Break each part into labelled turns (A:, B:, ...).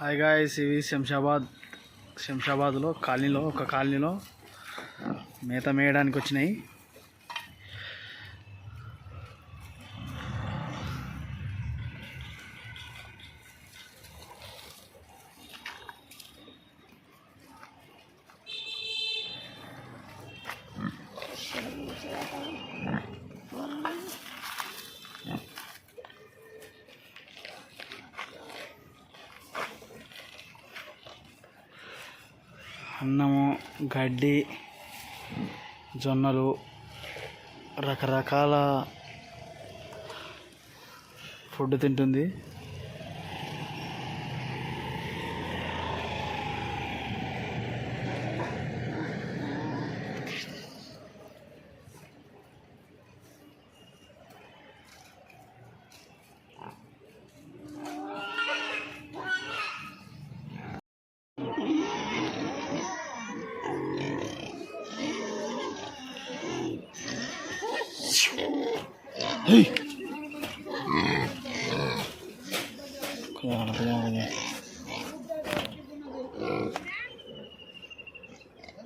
A: Hi guys ఇవి శంషాబాద్ శంషాబాద్లో కాలనీలో ఒక కాలనీలో మేత మేయడానికి వచ్చినాయి. అన్నము గడ్డి జొన్నలు రకరకాల ఫుడ్ తింటుంది.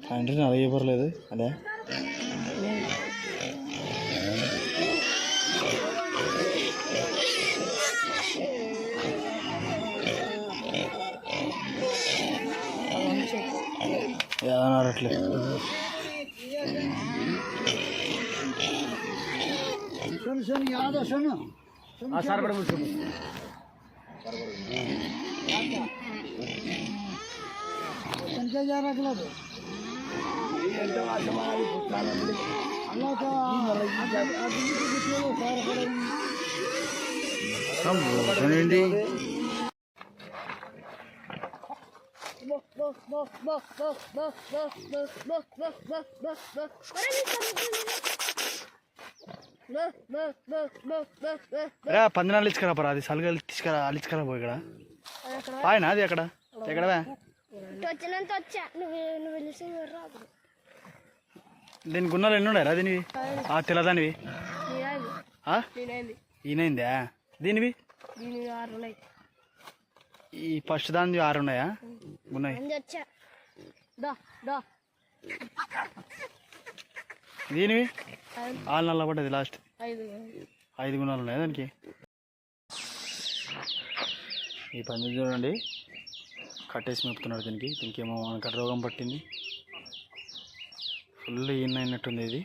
A: കണ്ടിട്ട് അറിയ പറയത് അല്ലേ ഏതാണ് അറിയില്ലേ ആ സാർ ഇവിടെ വിളിച്ചു संख्या जा
B: रखला तो एकदम आसमान अल्लाह का आदमी को कितने लोग सार खड़े
A: सब सुनिंदी
C: Bak bak bak bak bak bak bak bak bak bak bak bak bak bak bak
A: రా పందినాలు ఇచ్చుకరా పరా. అది సలుగా తీసుకురా అలిచుకరా పోయి ఇక్కడ. ఆయన అది అక్కడ ఎక్కడవా? దీని గున్నాలు ఎన్ని ఉన్నాయి రా దీనివి? ఆ తెల్లదానివి.
C: నేనేది.
A: ఆ?
C: నేనేది.
A: ఈయనైందా? దీనివి? ఈ ఫస్ట్ దాని ఆరు ఉన్నాయా? ఉన్నాయి.
C: మంది వచ్చా. దా దా.
A: దీనివి? ఆరు నల్ల పడ్డది లాస్ట్
C: ఐదు
A: గుణాలు ఉన్నాయి దానికి? ఈ పంది చూడండి. కట్టేసి మెప్పుతున్నాడు దీనికి. దీనికి ఏమో మనకు రోగం పట్టింది. ఫుల్ ఈయన అయినట్టుంది ఇది.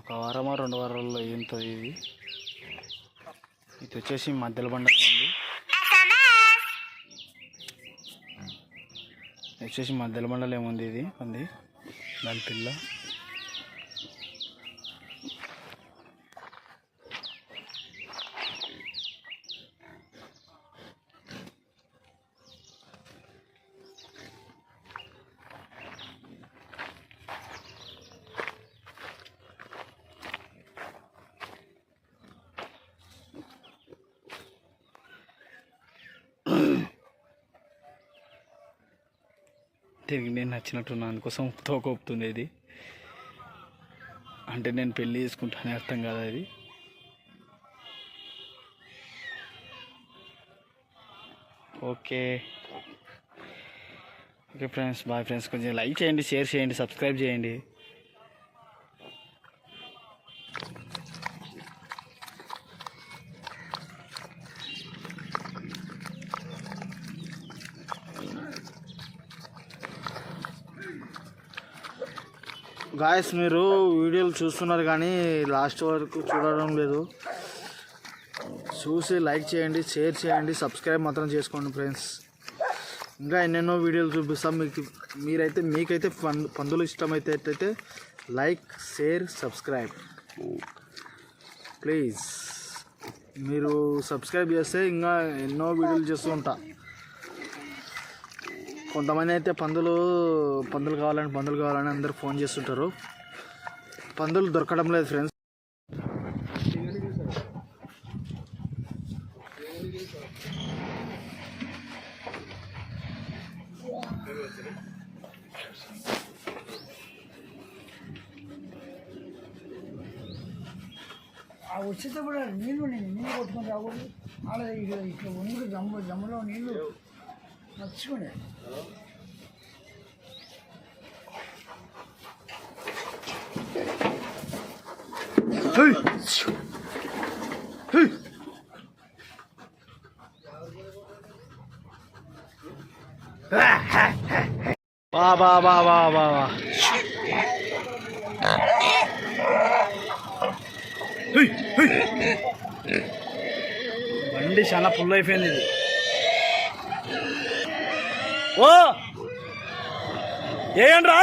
A: ఒక వారమా రెండు వారాల్లో ఏంతుంది ఇది. ఇది వచ్చేసి మధ్యలో బండ ఉంది. వచ్చేసి మధ్యలో బండలు ఏముంది ఇది? పంది దాని పిల్ల. దీనికి నేను నచ్చినట్టు అందుకోసం తోక ఒప్పుతుంది ఇది అంటే నేను పెళ్ళి చేసుకుంటానే అర్థం కాదు అది. Okay. Okay friends bye friends కొంచెం లైక్ చేయండి షేర్ చేయండి సబ్స్క్రైబ్ చేయండి. గాయస్ మీరు వీడియోలు చూస్తున్నారు కానీ లాస్ట్ వరకు చూడడం లేదు. చూసి లైక్ చేయండి షేర్ చేయండి సబ్స్క్రైబ్ మాత్రం చేసుకోండి ఫ్రెండ్స్. ఇంకా ఎన్నెన్నో వీడియోలు చూపిస్తాం. మీకు మీరైతే మీకైతే పందు పందులు ఇష్టమైతే లైక్ షేర్ సబ్స్క్రైబ్. ప్లీజ్. మీరు సబ్స్క్రైబ్ చేస్తే ఇంకా ఎన్నో వీడియోలు చేస్తూ ఉంటా. కొంతమంది అయితే పందులు పందులు కావాలని పందులు కావాలని అందరు ఫోన్ చేస్తుంటారు. పందులు దొరకడం లేదు ఫ్రెండ్స్
B: వచ్చేటప్పుడు నీళ్ళు నేను నీళ్ళు కొట్టుకొని రాకూడదు. అలా ఇక్కడ ఇట్లా ఉండు జమ్ము జమ్ములో నీళ్ళు
A: హై బా బా బా బా బా బా బండి చాలా ఫుల్ అయిపోయింది ఇది. ఓ ఏంట్రా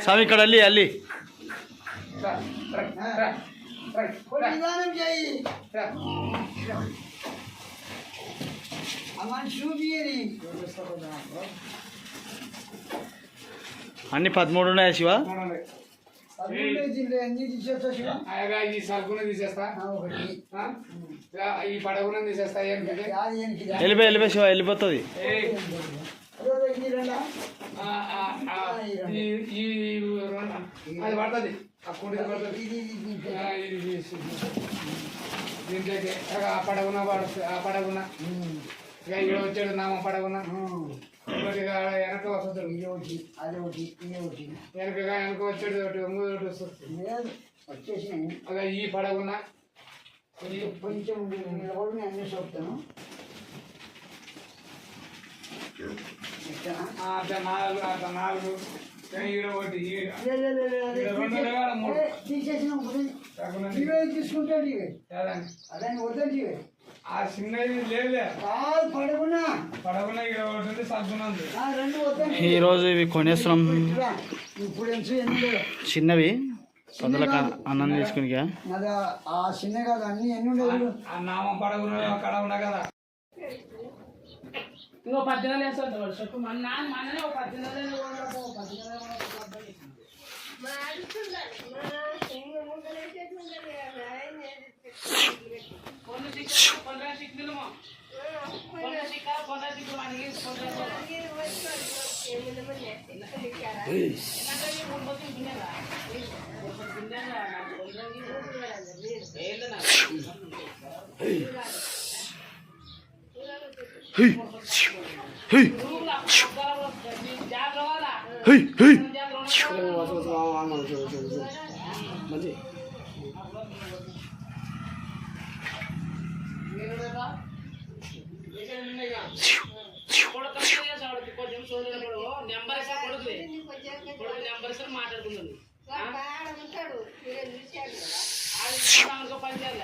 A: స్వామి ఇక్కడ అల్లి అల్లి
B: నిదానం చేయి అమ్మ చూపియని
A: అన్ని పదమూడు ఉన్నాయా శివ
B: తీసేస్తా
D: ఏం
A: వెళ్ళిపోయి వెళ్ళిపోయి శివ వెళ్ళిపోతుంది
B: ఇది
D: అది పడుతుంది
B: ఇది
D: ఆ, దీంట్లోకి పడగున పడుతుంది ఆ పడగున ఇక్కడ వచ్చాడు నామ. ఇంకోటి ఇక వెనక వస్తుంది
B: ఇది ఒకటి అది ఒకటి ఇది ఒకటి.
D: వెనకగా వెనక వచ్చాడు ఒకటి ఒకటి వస్తుంది.
B: వచ్చేసినాయి.
D: ఇక ఈ పడగున ఈ
B: కొంచెం నిలబడి నేను అన్ని చూపుతాను
D: అట్లా నాలుగు అట్లా ఒకటి
B: తీసేసిన ఒకటి. తీసుకుంటాడు ఇవే? అదే వద్దండి ఇవే.
D: ఆ చిన్నది లేదులే
B: పడకున్నా
D: పడవన? ఇక్కడ ఒకటి
B: వద్దండి
A: ఈరోజు ఇవి కొనేస్తున్నాం
B: లేవు
A: చిన్నవి. అందులో అన్నం తీసుకుని
B: ఆ- చిన్న కాదు అన్ని ఎన్ని ఉండేవి
D: ఆ నామం పడవన అక్కడ ఉన్నా కదా.
E: ఇంకో పద్దెనిమిది వేస్తాడు ఒక పద్దెనిమిది మంచి
A: హై
E: నెంబర్ ఇస్తా కొడుకు కొడుకు నెంబర్ ఇస్తా మాట్లాడుకుందాం
C: ఉంటాడు మీరు చూశారు కదా.
E: అనుకో పని చేయాలి.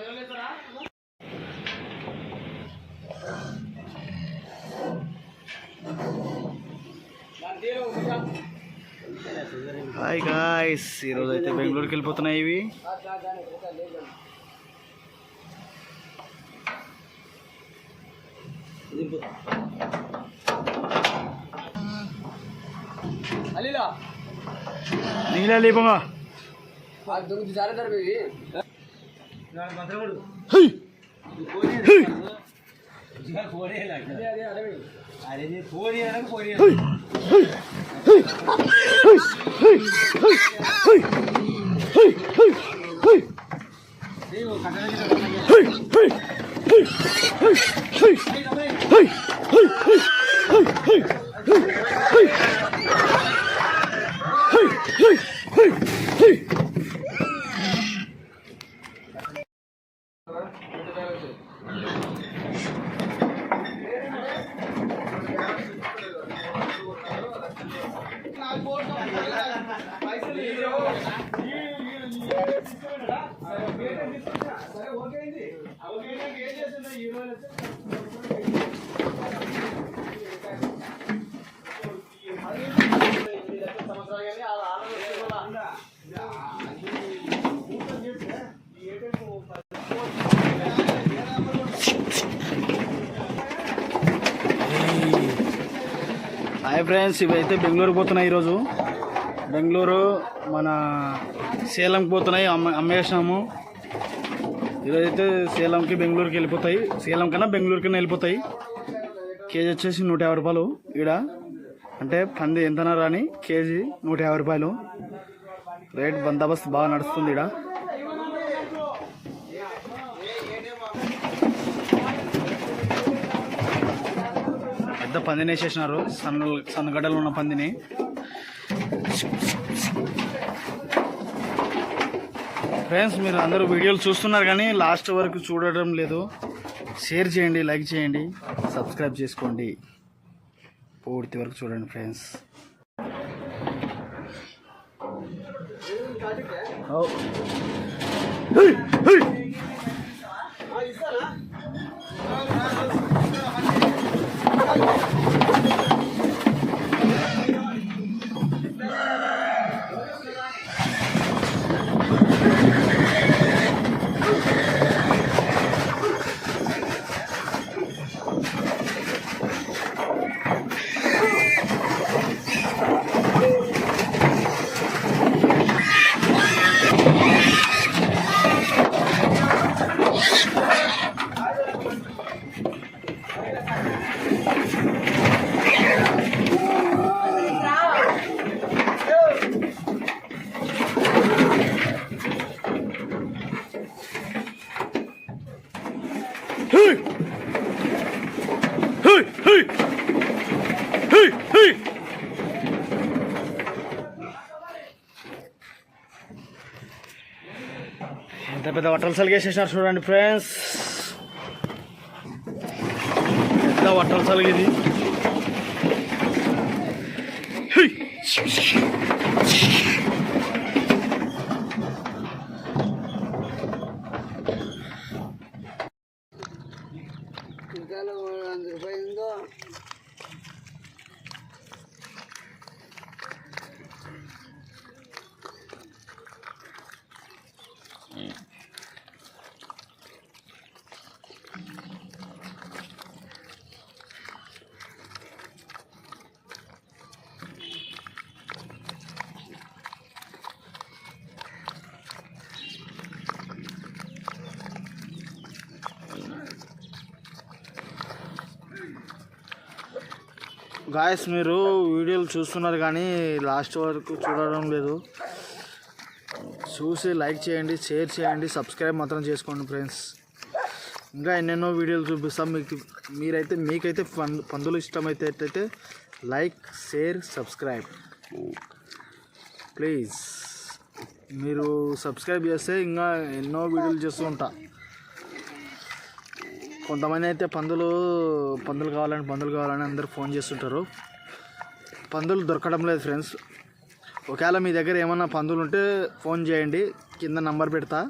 C: ఇవాళ పొద్దున్నే పోయిన పెద్దోడు చిన్నోడు
E: అవు కర్నూలు పోయినట్ట పది దిగులు వచ్చినాయి కదా.
C: ఇవాళ పొద్దున
E: ఇంకో పది రోజులు ఇస్తారా
A: హాయ్ గాయ్స్ ఈరోజు అయితే బెంగళూరుకి వెళ్ళిపోతున్నాయి ఇవి నీళ్ళ లేపంగా హై హై హాయ్ ఫ్రెండ్స్ ఇవైతే బెంగళూరు పోతున్నాయి ఈరోజు. బెంగళూరు మన సేలంకి పోతున్నాయి. అమ్మ అమ్మేసినాము ఈరోజైతే సేలంకి బెంగళూరుకి వెళ్ళిపోతాయి. సేలం కన్నా బెంగళూరు కన్నా వెళ్ళిపోతాయి. కేజీ వచ్చేసి నూట యాభై రూపాయలు ఈడ. అంటే పంది ఎంతనా రాని కేజీ నూట యాభై రూపాయలు. రేట్ బందోబస్తు బాగా నడుస్తుంది ఈడ. పెద్ద పందిని వేసేసినారు. సన్న సన్నగడ్డలు ఉన్న పందిని. ఫ్రెండ్స్ మీరు అందరూ వీడియోలు చూస్తున్నారు కానీ లాస్ట్ వరకు చూడడం లేదు. షేర్ చేయండి లైక్ చేయండి సబ్స్క్రైబ్ చేసుకోండి. పూర్తి వరకు చూడండి ఫ్రెండ్స్ ఎంత oh. పెద్ద వట్టలు సలిగేసేసినారు చూడండి ఫ్రెండ్స్ పెద్ద వట్టలు సలిగింది. గాయస్ మీరు వీడియోలు చూస్తున్నారు కానీ లాస్ట్ వరకు చూడడం లేదు. చూసి లైక్ చేయండి షేర్ చేయండి సబ్స్క్రైబ్ మాత్రం చేసుకోండి ఫ్రెండ్స్. ఇంకా ఎన్నెన్నో వీడియోలు చూపిస్తాం. మీకు మీరైతే మీకైతే పం పందులు ఇష్టమైతే అయితే లైక్ షేర్ సబ్స్క్రైబ్. ప్లీజ్. మీరు సబ్స్క్రైబ్ చేస్తే ఇంకా ఎన్నో వీడియోలు చేస్తూ ఉంటా. కొంతమంది అయితే పందులు పందులు కావాలని పందులు కావాలని అందరు ఫోన్ చేస్తుంటారు. పందులు దొరకడం లేదు ఫ్రెండ్స్. ఒకవేళ మీ దగ్గర ఏమన్నా పందులు ఉంటే ఫోన్ చేయండి. కింద నంబర్ పెడతా.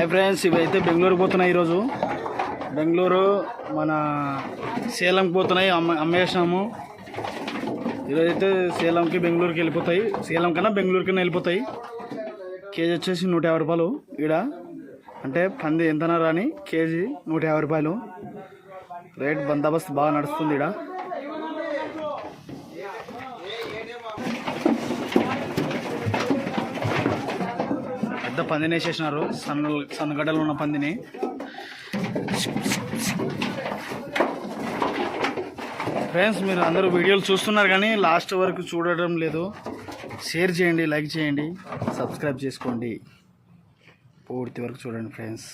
A: హాయ్ ఫ్రెండ్స్ ఇవైతే బెంగళూరు పోతున్నాయి ఈరోజు. బెంగళూరు మన సేలంకి పోతున్నాయి అమ్మ అమ్మేసినాము. ఈరోజైతే సేలంకి బెంగళూరుకి వెళ్ళిపోతాయి. సేలం కన్నా బెంగళూరుకి వెళ్ళిపోతాయి. కేజీ వచ్చేసి నూట యాభై రూపాయలు ఈడ. అంటే పంది ఎంతనా రాని కేజీ నూట యాభై రూపాయలు. రేట్ బందోబస్తు బాగా నడుస్తుంది ఈడ. పెద్ద పందిని వేసేసినారు. సన్న సన్నగడ్డలు ఉన్న పందిని. ఫ్రెండ్స్ మీరు అందరూ వీడియోలు చూస్తున్నారు కానీ లాస్ట్ వరకు చూడడం లేదు. షేర్ చేయండి లైక్ చేయండి సబ్స్క్రైబ్ చేసుకోండి. పూర్తి వరకు చూడండి ఫ్రెండ్స్